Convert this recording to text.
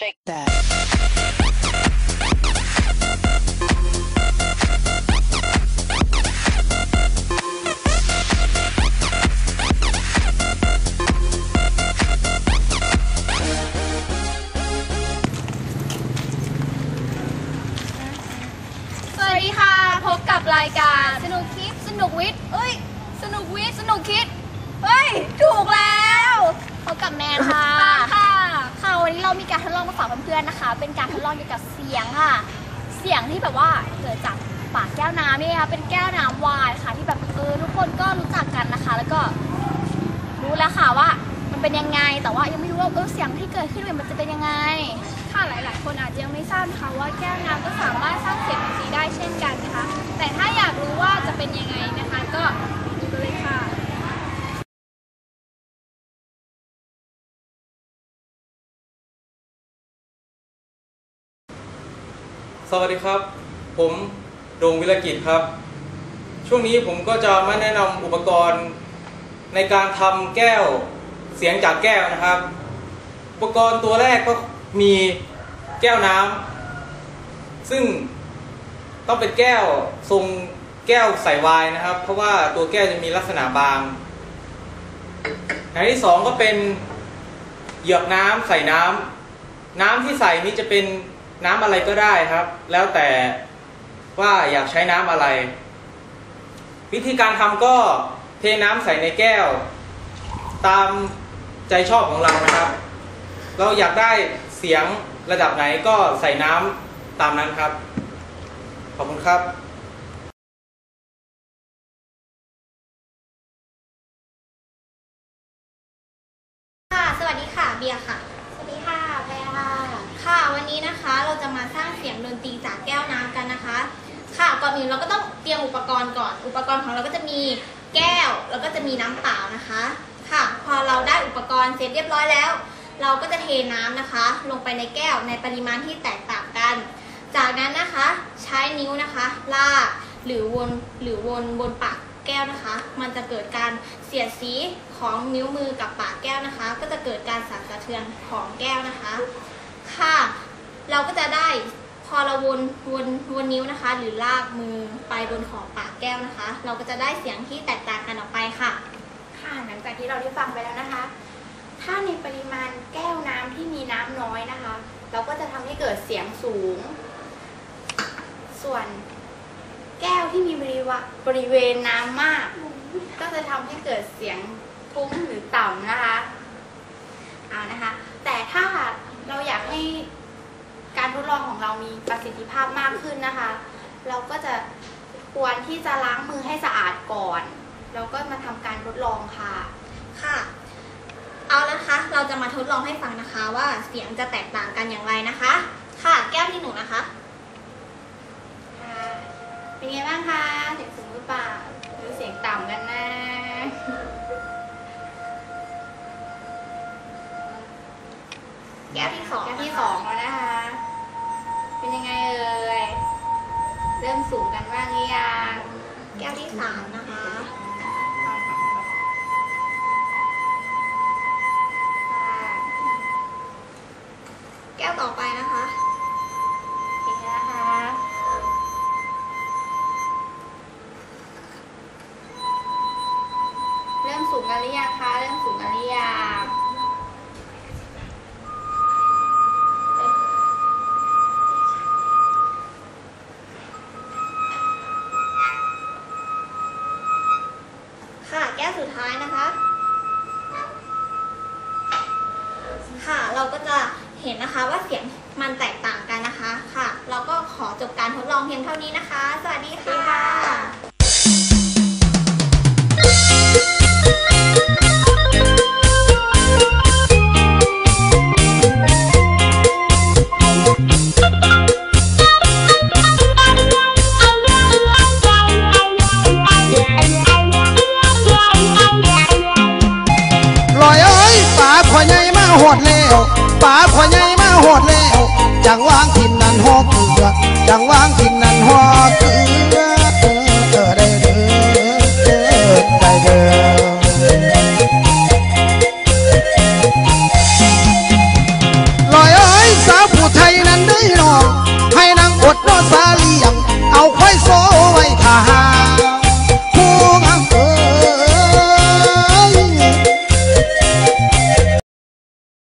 Take that. สวัสดีค่ะพบกับรายการสนุกคิดสนุกวิทย์เอ้ย สนุกวิทย์สนุกคิดเอ้ย ถูกแล้ว พบกับแมนค่ะ ค่ะค่ะ นนะคะ เป็นการทดลองเกี่ยวกับเสียงค่ะ เสียงที่แบบว่าเกิดจากปากแก้วน้ำนี่ค่ะเป็นแก้วน้ำวายค่ะ ที่แบบเออทุกคนก็รู้จักกันนะคะ แล้วก็รู้แล้วค่ะว่ามันเป็นยังไง แต่ว่ายังไม่รู้ว่าเออเสียงที่เกิดขึ้นมันจะเป็นยังไง ค่ะหลาย ๆ คนอาจจะยังไม่ทราบนะคะว่าแก้วน้ำก็สามารถสร้างเสียงดนตรีได้เช่นกันนะคะ แต่ถ้าอยากรู้ว่าจะเป็นยังไงนะคะ ก็ดูกันเลยค่ะ สวัสดีครับ ผมโดงวิรกิจครับ ช่วงนี้ผมก็จะมาแนะนำอุปกรณ์ในการทำแก้วเสียงจากแก้วนะครับ อุปกรณ์ตัวแรกก็มีแก้วน้ำซึ่งต้องเป็นแก้วทรงแก้วใส่วน์นะครับ เพราะว่าตัวแก้วจะมีลักษณะบางอย่างที่สองก็เป็นเหยือกน้ำใส่น้ำน้ำที่ใส่นี้จะเป็น น้ำอะไรก็ได้ครับ แล้วแต่ว่าอยากใช้น้ำอะไร วิธีการทำก็เทน้ำใส่ในแก้ว ตามใจชอบของเรานะครับ เราอยากได้เสียงระดับไหนก็ใส่น้ำตามนั้นครับ ขอบคุณครับค่ะ สวัสดีค่ะ เบียร์ค่ะ นี้นะคะ เราจะมาสร้างเสียงดนตรีจากแก้วน้ำกันนะคะ ค่ะก่อนอื่นเราก็ต้องเตรียมอุปกรณ์ก่อน อุปกรณ์ของเราก็จะมีแก้ว แล้วก็จะมีน้ำเปล่านะคะ ค่ะ พอเราได้อุปกรณ์เสร็จเรียบร้อยแล้ว เราก็จะเทน้ำนะคะ ลงไปในแก้วในปริมาณที่แตกต่างกัน จากนั้นนะคะใช้นิ้วนะคะ ลากหรือวนหรือวนบนปากแก้วนะคะ มันจะเกิดการเสียดสีของนิ้วมือกับปากแก้วนะคะ ก็จะเกิดการสั่นสะเทือนของแก้วนะคะ ค่ะ เราก็จะได้พอ เราวนวนวนนิ้วนะคะ หรือลากมือไปบนขอบปากแก้วนะคะ เราก็จะได้เสียงที่แตกต่างกันออกไปค่ะ ค่ะหลังจากที่เราได้ฟังไปแล้วนะคะ ถ้าในปริมาณแก้วน้ำที่มีน้ำน้อยนะคะ เราก็จะทำให้เกิดเสียงสูง ส่วนแก้วที่มีบริวะบริเวณน้ำมาก ก็จะทำให้เกิดเสียงทุ้มหรือต่ำนะคะเอานะคะ แต่ถ้าเราอยากให้ ทดลองของเรามีประสิทธิภาพมากขึ้นนะคะ เราก็จะควรที่จะล้างมือให้สะอาดก่อน แล้วก็มาทำการทดลองค่ะ ค่ะ เอาละนะคะ เราจะมาทดลองให้ฟังนะคะว่าเสียงจะแตกต่างกันอย่างไรนะคะ ค่ะ แก้วที่หนูนะคะ ค่ะ เป็นไงบ้างคะเสียงสูงหรือเปล่า วต่อไปนะคะเก่งแล้วนะคะเริ่มสูงกันหรือยังคะเริ่มสูงกันหรือยังค่ะแก้วสุดท้ายนะคะ ค่ะเราก็จะ เห็นนะคะว่าเสียงมันแตกต่างกันนะคะค่ะ เราก็ขอจบการทดลองเพียงเท่านี้นะคะ สวัสดีค่ะลอยเอ้ย ป่าพ่อใหญ่มาโหดแล้วจังวางทินนั้นหอกเกือจังวางทินนั้นหอกเกือ